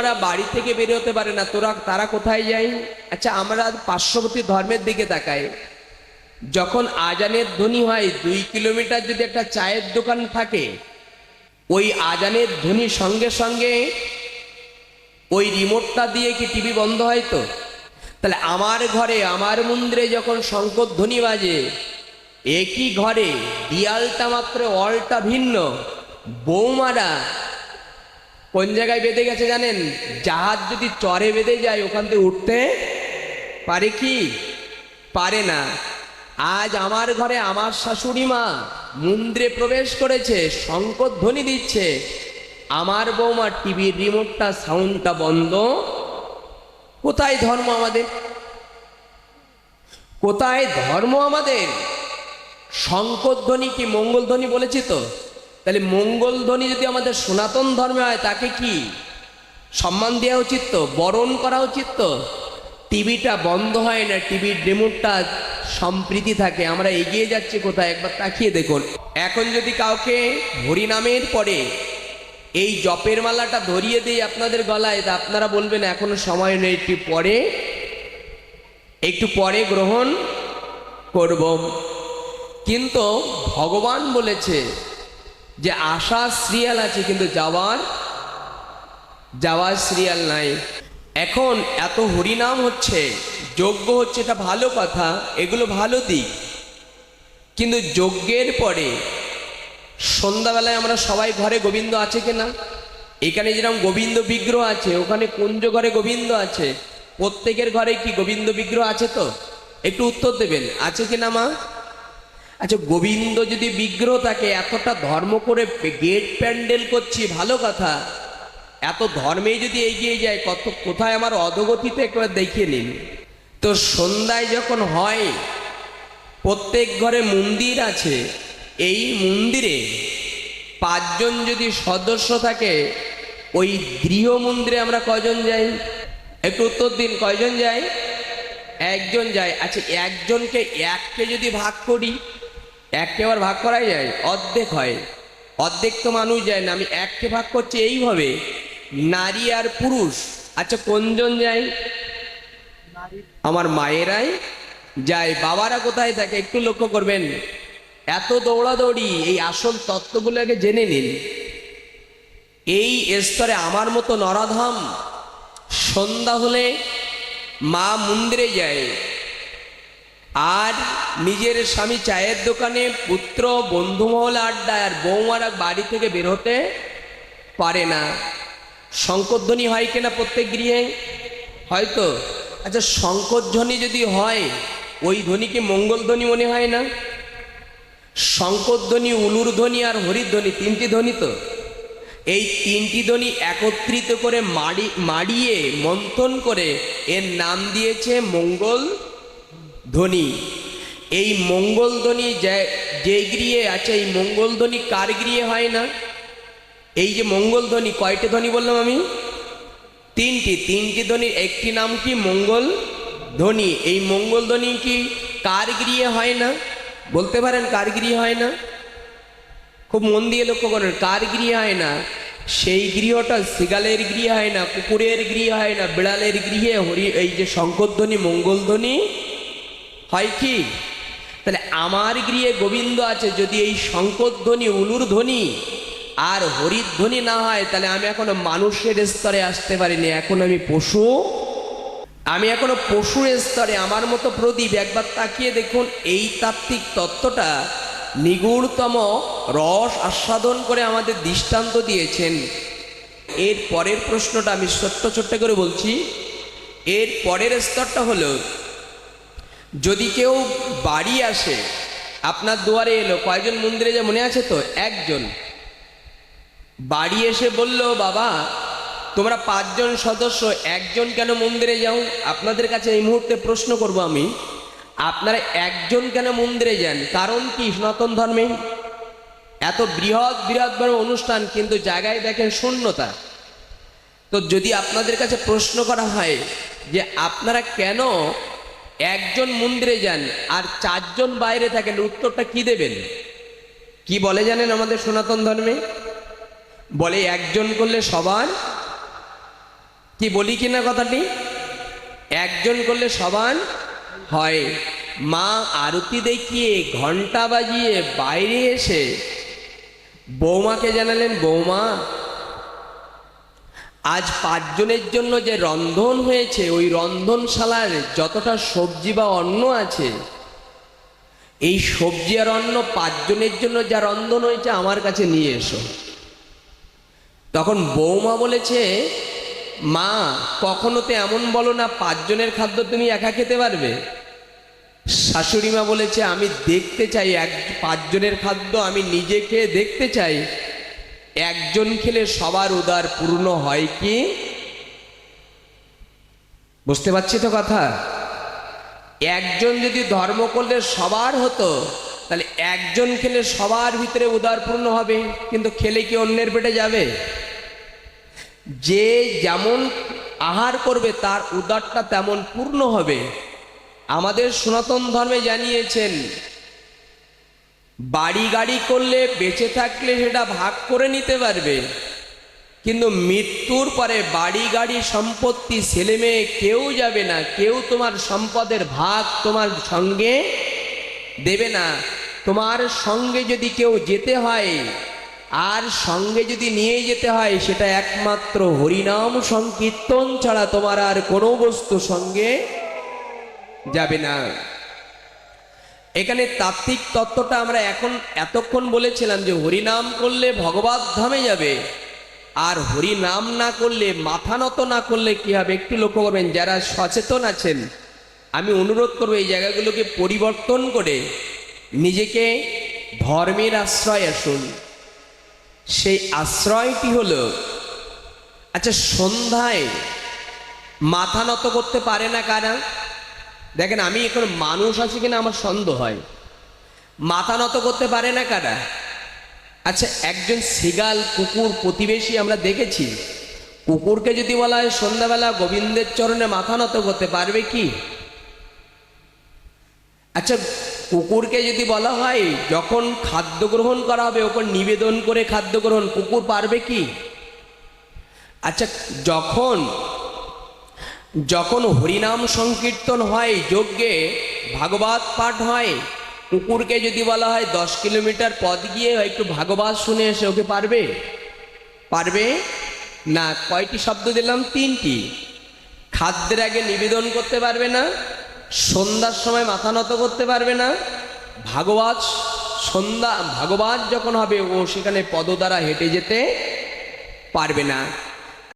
বৌমারা বাড়ি থেকে বের হতে পারে না, তোরা তারা কোথায় যাই আচ্ছা আমরা পার্শ্ববর্তী ধর্মের দিকে তাকাই। যখন আজানের ধ্বনি হয়, দুই কিলোমিটার যদি একটা চায়ের দোকান থাকে, ওই আজানের ধ্বনি সঙ্গে সঙ্গে ওই রিমোটটা দিয়ে কি টিভি বন্ধ হয় তো? তাহলে আমার ঘরে, আমার মন্দিরে যখন শঙ্কর ধ্বনি বাজে, একই ঘরে, দিয়ালটা মাত্র অলটা ভিন্ন, বৌমারা কোন জায়গায় বেঁধে গেছে জানেন? জাহাজ যদি চরে বেঁধে যায়, ওখান থেকে উঠতে পারে কি? পারে না। আজ আমার ঘরে আমার শাশুড়ি মা মন্দিরে প্রবেশ করেছে শঙ্কর ধ্বনি দিচ্ছে। আমার বৌমা টিভির রিমোটটা সাউন্ডটা বন্ধ। কোথায় ধর্ম আমাদের? কোথায় ধর্ম আমাদের? শঙ্কর ধ্বনি কি মঙ্গল ধ্বনি বলেছি তো? তাহলে মঙ্গল ধ্বনি যদি আমাদের সনাতন ধর্মে হয়, তাকে কি? সম্মান দেওয়া উচিত তো? বরণ করা উচিত তো? টিভিটা বন্ধ হয় না, টিভির রিমোটটা সম্প্রীতি থাকে। আমরা এগিয়ে যাচ্ছি কোথায়? একবার তাকিয়ে দেখুন। এখন যদি কাউকে হরিনামের পরে এই জপের মালাটা ধরিয়ে দিই আপনাদের গলায়, তা আপনারা বলবেন, এখনও সময় নেই, একটু পরে একটু পরে গ্রহণ করব। কিন্তু ভগবান বলেছে যে আশা সিরিয়াল আছে, কিন্তু যাওয়ার যাওয়ার সিরিয়াল নাই। এখন এত হরিনাম হচ্ছে, যজ্ঞ হচ্ছে, এটা ভালো কথা, এগুলো ভালো দিক। কিন্তু যজ্ঞের পরে সন্ধ্যাবেলায় আমরা সবাই ঘরে গোবিন্দ আছে কিনা এখানে যেরকম গোবিন্দ বিগ্রহ আছে, ওখানে কুঞ্জ ঘরে গোবিন্দ আছে। প্রত্যেকের ঘরে কি গোবিন্দ বিগ্রহ আছে তো? একটু উত্তর দেবেন, আছে কিনা মা? আচ্ছা গোবিন্দ যদি বিগ্রহ থাকে, এতটা ধর্ম করে গেট প্যান্ডেল করছি, ভালো কথা। এত ধর্মে যদি এগিয়ে যায়, কত, কোথায় আমার অধগতিতে একবার দেখিয়ে নিন। তো সন্ধ্যায় যখন হয়, প্রত্যেক ঘরে মন্দির আছে, এই মন্দিরে পাঁচজন যদি সদস্য থাকে, ওই গৃহ মন্দিরে আমরা কয়জন যাই? একটু উত্তর দিন, কয়জন যাই? একজন যায় আচ্ছা একজনকে এককে যদি ভাগ করি এককে আবার ভাগ করাই যায়, অর্ধেক হয়। অর্ধেক তো মানুষ যায় না, আমি এককে ভাগ করছি এইভাবে, নারী আর পুরুষ। আচ্ছা কোনজন যায়? আমার মায়েরাই যায়, বাবারা কোথায় থাকে একটু লক্ষ্য করবেন। এত দৌড়াদৌড়ি, এই আসল তত্ত্বগুলোকে জেনে নিন। এই স্তরে আমার মতো নরাধাম, সন্ধ্যা হলে মা মন্দিরে যায়। আর নিজের স্বামী চায়ের দোকানে পুত্র বন্ধুমহল আড্ডায় আর বৌমারা বাড়ি থেকে বের হতে পারে না। শঙ্করধ্বনি হয় কিনা প্রত্যেক গৃহে? হয়তো। আচ্ছা শঙ্করধ্বনি যদি হয়, ওই ধ্বনিকে মঙ্গলধ্বনি মনে হয় না? শঙ্করধ্বনি, উলুর ধ্বনি আর হরিধ্বনি তিনটি ধ্বনি তো। এই তিনটি ধ্বনি একত্রিত করে মাড়ি, মাড়িয়ে মন্থন করে এর নাম দিয়েছে মঙ্গল ধ্বনি এই মঙ্গলধ্বনি যে গৃহে আছে, এই মঙ্গলধ্বনি কার গৃহে হয় না? এই যে মঙ্গলধ্বনি, কয়টি ধ্বনি বললাম আমি? তিনটি। তিনটি ধ্বনির একটি নাম কি? মঙ্গল ধ্বনি এই মঙ্গল ধ্বনি কি কার গৃহে হয় না? বলতে পারেন কার গৃহে হয় না? খুব মন দিয়ে লক্ষ্য করেন, কার গৃহে হয় না? সেই গৃহটা সিগালের গৃহে হয় না, কুকুরের গৃহে হয় না, বিড়ালের গৃহে, হরি, এই যে শঙ্করধ্বনি, মঙ্গলধ্বনি, হয় কি? তাহলে আমার গৃহে গোবিন্দ আছে, যদি এই শঙ্করধ্বনি উলুর ধ্বনি আর হরির ধ্বনি না হয়, তাহলে আমি এখনও মানুষের স্তরে আসতে পারিনি। এখন আমি পশু। আমি এখনও পশুর স্তরে। আমার মতো প্রদীপ, একবার তাকিয়ে দেখুন এই তাত্ত্বিক তত্ত্বটা নিগুড়তম রস আস্বাদন করে আমাদের দৃষ্টান্ত দিয়েছেন। এর পরের প্রশ্নটা আমি সত্য ছোট্ট করে বলছি। এর পরের স্তরটা হলো যদি কেউ বাড়ি আসে, আপনার দুয়ারে এলো, কয়জন মন্দিরে যে মনে আছে তো? একজন। বাড়ি এসে বলল, বাবা, তোমরা পাঁচজন সদস্য, একজন কেন মন্দিরে যাও? আপনাদের কাছে এই মুহূর্তে প্রশ্ন করব আমি, আপনারা একজন কেন মন্দিরে যান? কারণ কি? সনাতন ধর্মে? এত বৃহৎ বৃহৎ বড় অনুষ্ঠান, কিন্তু জায়গায় দেখেন শূন্যতা। তো যদি আপনাদের কাছে প্রশ্ন করা হয় যে আপনারা কেন একজন মন্দিরে যান আর চারজন বাইরে থাকেন, উত্তরটা কি দেবেন? কি বলে জানেন আমাদের সনাতন ধর্মে? বলে একজন করলে সবার? কি বলি কিনা কথাটি? একজন করলে সমান হয়। মা আরতি দেখিয়ে ঘণ্টা বাজিয়ে বাইরে এসে বৌমাকে জানালেন, বৌমা আজ পাঁচজনের জন্য যে রন্ধন হয়েছে, ওই রন্ধনশালার যতটা সবজি বা অন্ন আছে, এই সবজি আর অন্ন পাঁচজনের জন্য যা রন্ধন হয়েছে আমার কাছে নিয়ে এসো। তখন বৌমা বলেছে, মা কখনো তো এমন বলো না, পাঁচজনের খাদ্য তুমি একা খেতে পারবে? শাশুড়ি মা বলেছে, আমি দেখতে চাই, এক, পাঁচজনের খাদ্য আমি নিজে খেয়ে দেখতে চাই। একজন খেলে সবার উদার পূর্ণ হয় কি? বুঝতে পারছি তো কথা? একজন যদি ধর্ম করলে সবার হতো, তাহলে একজন খেলে সবার ভিতরে উদার পূর্ণ হবে, কিন্তু খেলে কি অন্যের পেটে যাবে? যে যেমন আহার করবে, তার উদারটা তেমন পূর্ণ হবে। আমাদের সনাতন ধর্মে জানিয়েছেন বাড়ি গাড়ি করলে বেঁচে থাকলে সেটা ভাগ করে নিতে পারবে। কিন্তু মৃত্যুর পরে বাড়ি গাড়ি সম্পত্তি ছেলে মেয়ে কেউ যাবে না, কেউ তোমার সম্পদের ভাগ তোমার সঙ্গে দেবে না। তোমার সঙ্গে যদি কেউ যেতে হয়, আর সঙ্গে যদি নিয়ে যেতে হয়, সেটা একমাত্র হরিনাম সংকীর্তন ছাড়া তোমার আর কোনো বস্তু সঙ্গে যাবে না। এখানে তাত্ত্বিক তত্ত্বটা আমরা এখন এতক্ষণ বলেছিলাম যে হরিনাম করলে ভগবত ধামে যাবে, আর হরি নাম না করলে, মাথা নত না করলে কি হবে একটু লক্ষ্য করবেন, যারা সচেতন আছেন, আমি অনুরোধ করব এই জায়গাগুলোকে পরিবর্তন করে নিজেকে ধর্মের আশ্রয় আসুন। সেই আশ্রয়টি হলো আচ্ছা সন্ধ্যায় মাথা নত করতে পারে না কারা? দেখেন, আমি এখন মানুষ আছি কিনা আমার সন্দেহ হয়। মাথা নত করতে পারে না কারা? আচ্ছা একজন সিগাল কুকুর প্রতিবেশী আমরা দেখেছি। কুকুরকে যদি বলা হয় সন্ধ্যাবেলা গোবিন্দের চরণে মাথা নত করতে পারবে কি? আচ্ছা কুকুরকে যদি বলা হয় যখন খাদ্য গ্রহণ করা হবে, ওপর নিবেদন করে খাদ্য গ্রহণ, কুকুর পারবে কি? আচ্ছা যখন যখন হরিনাম সংকীর্তন হয়, যজ্ঞে ভাগবত পাঠ হয়, কুকুরকে যদি বলা হয় দশ কিলোমিটার পথ গিয়ে একটু ভাগবত শুনে এসে ওকে পারবে? পারবে? না, কয়টি শব্দ দিলাম? তিনটি। খাদ্যের আগে নিবেদন করতে পারবে না, সন্ধ্যার সময় মাথা নত করতে পারবে না, ভাগবত সন্ধ্যা, ভাগবত যখন হবে ও সেখানে পদ দ্বারা হেঁটে যেতে পারবে না।